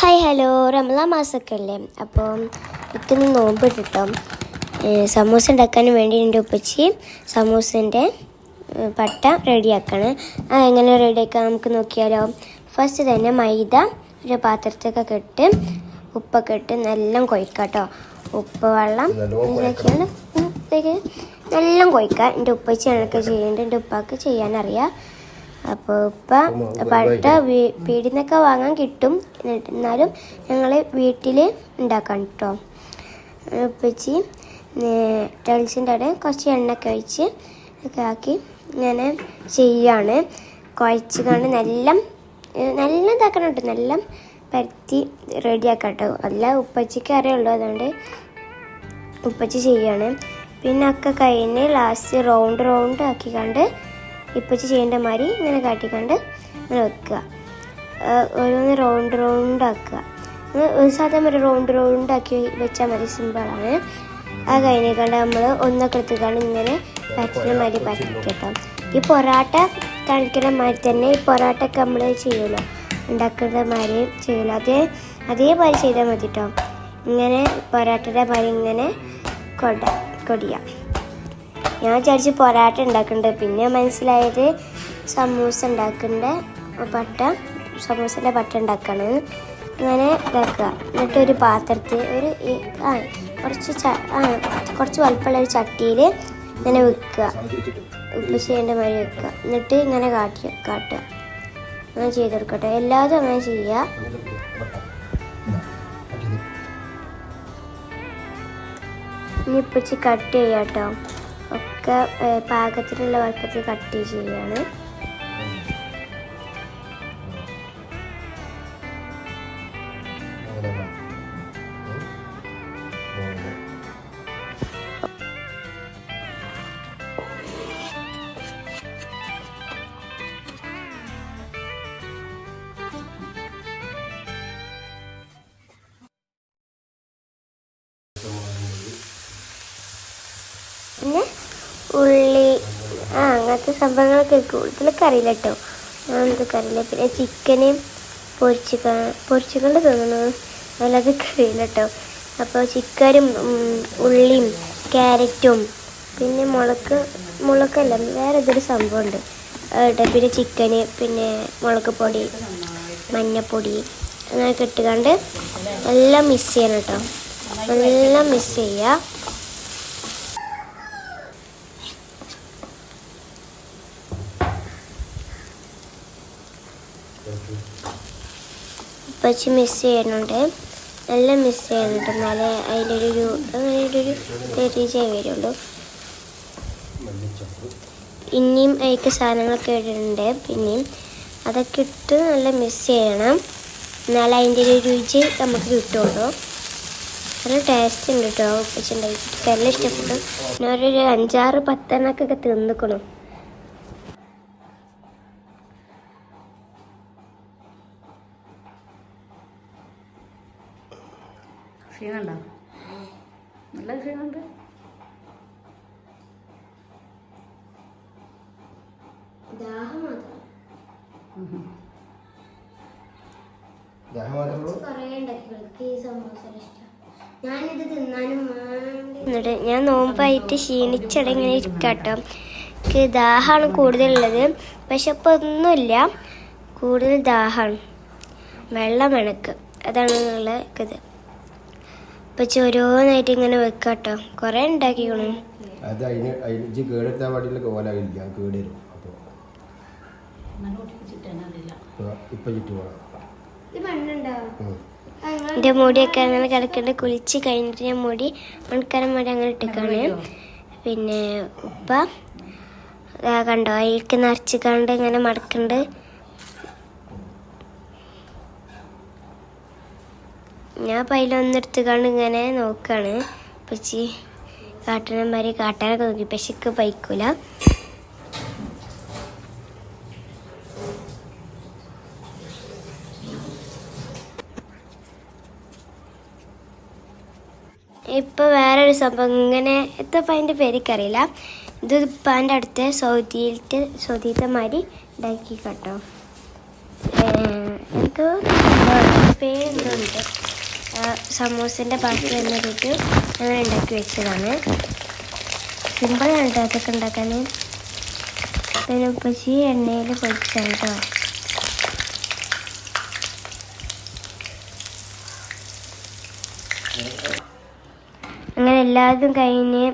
Hi hello. Ramla മാസമൊക്കെ അല്ലേ അപ്പോൾ ഇക്കൊന്ന് നോമ്പ് കിട്ടോ സമൂസ ഉണ്ടാക്കാൻ വേണ്ടി എന്റെ ഉപ്പച്ചി സമൂസന്റെ പട്ട റെഡിയാക്കാണ്. ആ എങ്ങനെ റെഡിയാക്കാം നമുക്ക് നോക്കിയാലോ. ഫസ്റ്റ് തന്നെ മൈദ ഒരു പാത്രത്തൊക്കെ ഇട്ട് ഉപ്പൊക്കെ ഇട്ട് നല്ല കൊയ്ക്കാട്ടോ ഉപ്പ് വെള്ളം നല്ല കൊയ്ക്കുക എന്റെ ഉപ്പച്ചി കണക്ക് ചെയ്യുന്നുണ്ട് എന്റെ ഉപ്പാക്ക് ചെയ്യാനറിയാം. അപ്പോൾ ഇപ്പം പട്ട വീ- പീടിന്നൊക്കെ വാങ്ങാൻ കിട്ടും. എന്നാലും ഞങ്ങൾ വീട്ടിൽ ഉണ്ടാക്കാം കേട്ടോ ഉപ്പച്ചി ടൈൽസിന്റെ അവിടെ കുറച്ച് എണ്ണയൊക്കെ ഒഴിച്ച് ഒക്കെ ആക്കി ഇങ്ങനെ ചെയ്യാണ്. കുഴച്ച് കൊണ്ട് നല്ല നല്ല ഇതാക്കണം കേട്ടോ നല്ല പരത്തി റെഡിയാക്കാം കേട്ടോ അല്ല ഉപ്പച്ചിക്ക് അറിയുള്ളൂ. അതുകൊണ്ട് ഉപ്പച്ചി ചെയ്യാണ്. പിന്നെ ഒക്കെ കഴിഞ്ഞ് ലാസ്റ്റ് റൗണ്ട് റൗണ്ട് ആക്കി കണ്ട് ഇപ്പച്ചി ചെയ്യേണ്ട മാതിരി ഇങ്ങനെ കാട്ടിക്കൊണ്ട് ഇങ്ങനെ വെക്കുക. ഓരോന്ന് റൗണ്ട് റൗണ്ട് ആക്കുക. ഒരു സാധനം ഒരു റൗണ്ട് റൗണ്ട് ആക്കി വെച്ചാൽ മതി. സിമ്പിളാണ് ആ കഴിഞ്ഞേക്കാണ്ട് നമ്മൾ ഒന്നൊക്കെ എടുത്തുകൊണ്ട് ഇങ്ങനെ പറ്റുന്ന മാതിരി പറ്റും കേട്ടോ ഈ പൊറാട്ട കാണിക്കുന്ന മാതിരി തന്നെ ഈ പൊറാട്ട ഒക്കെ നമ്മൾ ചെയ്യുമല്ലോ ഉണ്ടാക്കുന്ന മാതിരി ചെയ്യുമല്ലോ അതേ അതേപോലെ ചെയ്താൽ മതി കേട്ടോ ഇങ്ങനെ പൊറാട്ടയുടെ മാതിരി ഇങ്ങനെ കൊട കൊടിയാം. ഞാൻ വിചാരിച്ച് പൊറാട്ട ഉണ്ടാക്കുന്നുണ്ട് പിന്നെ മനസ്സിലായത് സമൂസ ഉണ്ടാക്കേണ്ട പട്ട സമൂസന്റെ പട്ട ഉണ്ടാക്കാണ്. അങ്ങനെ ഇതാക്കുക. എന്നിട്ട് ഒരു പാത്രത്തിൽ ഒരു ആ കുറച്ച് ആ കുറച്ച് വലുപ്പമുള്ള ഒരു ചട്ടിയിൽ ഇങ്ങനെ വെക്കുക. ഉപ്പ് ചെയ്യേണ്ട മാതിരി വെക്കുക. എന്നിട്ട് ഇങ്ങനെ കാട്ടി കാട്ടുക. അങ്ങനെ ചെയ്തെടുക്കട്ടെ എല്ലാതും അങ്ങനെ ചെയ്യുക. ഇനി ഇപ്പിച്ച് കട്ട് ചെയ്യാം കേട്ടോ ഒക്കെ പാകത്തിലുള്ള വലുപ്പത്തിൽ കട്ട് ചെയ്യാണ്. പിന്നെ? ഉള്ളി ആ അങ്ങനത്തെ സംഭവങ്ങളൊക്കെ കൂടുതലൊക്കെ അറിയില്ല കേട്ടോ അങ്ങനത്തെ അറിയില്ല പിന്നെ ചിക്കന് പൊരിച്ചിക്ക പൊരിച്ചിക്കൊണ്ട് തോന്നുന്നു. അല്ലാതെ അറിയില്ല കേട്ടോ അപ്പോൾ ചിക്കനും ഉള്ളിയും ക്യാരറ്റും പിന്നെ മുളക് മുളക്കല്ല വേറെ ഇതൊരു സംഭവമുണ്ട് കേട്ടോ പിന്നെ ചിക്കന് പിന്നെ മുളക് പൊടി മഞ്ഞപ്പൊടി അങ്ങനെയൊക്കെ ഇട്ടുകൊണ്ട് എല്ലാം മിക്സ് ചെയ്യണം കേട്ടോ എല്ലാം മിക്സ് ചെയ്യുക പച്ചി മിസ് ചെയ്യുന്നുണ്ട്. നല്ല മിസ് ചെയ്യുന്നുണ്ട്. എന്നാലേ അതിലൊരു ഒരു അങ്ങനെ ഒരു തെരീച്ച വരുള്ളൂ. ഇനിയും അതിക്ക് സാധനങ്ങളൊക്കെ ഇടുന്നുണ്ട്. പിന്നെയും അതൊക്കെ ഇട്ട് നല്ല മിസ് ചെയ്യണം. എന്നാലേ അതിന്റെ ഒരു രുചി നമുക്ക് കിട്ടുള്ളൂ. നല്ല ടേസ്റ്റ് ഉണ്ട് കേട്ടോ ഉപ്പച്ചുണ്ടാക്കി നല്ല ഇഷ്ടപ്പെട്ടു. ഒരു അഞ്ചാറ് പത്തെണ്ണക്കൊക്കെ തിന്നിക്കണം. ക്ഷീണുണ്ടോ നല്ല ക്ഷീണമുണ്ട് എന്നിട്ട് ഞാൻ നോമ്പായിട്ട് ക്ഷീണിച്ചടങ്ങനെ ഇങ്ങനെ ഇരിക്കാട്ടോ. എനിക്ക് ദാഹമാണ് കൂടുതലുള്ളത്. പക്ഷെ ഇപ്പൊ ഒന്നുമില്ല. കൂടുതൽ ദാഹമാണ്. വെള്ളം എനക്ക് അതാണ് ഉള്ള ഇത് ഇപ്പൊ ഓരോന്നായിട്ട് ഇങ്ങനെ വെക്കാട്ടോ കൊറേ ഉണ്ടാക്കിക്കണു അത് അതിന് അതിന് ഇജ്ജ് കേടെടുത്താൻ പാടില്ല കോലാവില്ല കേട് വരും അപ്പോൾ ഇപ്പം ചുറ്റി പോകണം എന്റെ മുടിയൊക്കെ അങ്ങനെ കിടക്കേണ്ട. കുളിച്ച് കഴിഞ്ഞിട്ട് ഞാൻ മുടി ഉണക്കാനും മുടി അങ്ങനെ ഇട്ടേക്കാണ്. പിന്നെ ഉപ്പ കണ്ടോ അതിലേക്ക് നിറച്ച് കണ്ട് ഇങ്ങനെ മടക്കണ്ട്. ഞാൻ അപ്പം അതിലൊന്നെടുത്ത് കണ്ട് ഇങ്ങനെ നോക്കാണ്. പച്ചി കാട്ടനന്മാരെ കാട്ടാനൊക്കെ നോക്കി. പക്ഷെ പൈക്കൂല. ഇപ്പൊ വേറൊരു സംഭവം ഇങ്ങനെ എത്തപ്പം അതിന്റെ പേരിക്കറിയില്ല. ഇത് ഇപ്പാന്റെ അടുത്ത് സൗദിയിലത്തെ സൗദിയിലത്തെ മാതിരി ഉണ്ടാക്കി കേട്ടോ എന്തോ? പേരെന്തോ ഉണ്ട്. സമൂസന്റെ ബാക്കി വന്നിട്ട് ഞങ്ങൾ ഉണ്ടാക്കി വെച്ചതാണ്. സിമ്പിളാണ് കേട്ടോ അതൊക്കെ ഉണ്ടാക്കാൻ പിന്നെ ഉപ്പച്ചി എണ്ണയിൽ പൊടിച്ചാണ് കേട്ടോ അങ്ങനെ എല്ലാതും കഴിഞ്ഞ്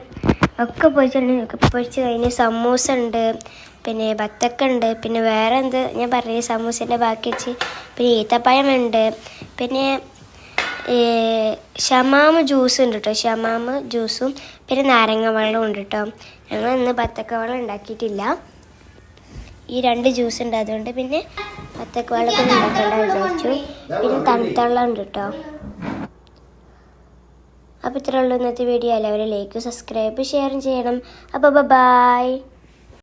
ഒക്കെ പൊരിച്ചിട്ടുണ്ട് പൊരിച്ച് കഴിഞ്ഞ് സമൂസ ഉണ്ട് പിന്നെ ബത്തക്ക ഉണ്ട് പിന്നെ വേറെ എന്ത് ഞാൻ പറഞ്ഞ സമൂസേന്റെ ബാക്കി വെച്ച് പിന്നെ ഈത്തപ്പഴം ഉണ്ട് പിന്നെ ഷമാമ് ജ്യൂസ് ഉണ്ട് കേട്ടോ ഷമാമ് ജ്യൂസും പിന്നെ നാരങ്ങ വെള്ളവും ഉണ്ട് കേട്ടോ ഞങ്ങൾ ഇന്ന് ബത്തക്ക വെള്ളം ഉണ്ടാക്കിയിട്ടില്ല. ഈ രണ്ട് ജ്യൂസ് ഉണ്ട് അതുകൊണ്ട് പിന്നെ ബത്തക്ക വെള്ളം കൂടി ഉണ്ടാക്കേണ്ട വിചാരിച്ചു. പിന്നെ തണുത്ത വെള്ളം ഉണ്ട് കേട്ടോ അപ്പോൾ ഇത്രയുള്ളൂ ഇന്നത്തെ വീഡിയോ എല്ലാവരും ലൈക്ക് സബ്സ്ക്രൈബ് ഷെയറും ചെയ്യണം. അപ്പോൾ ബൈ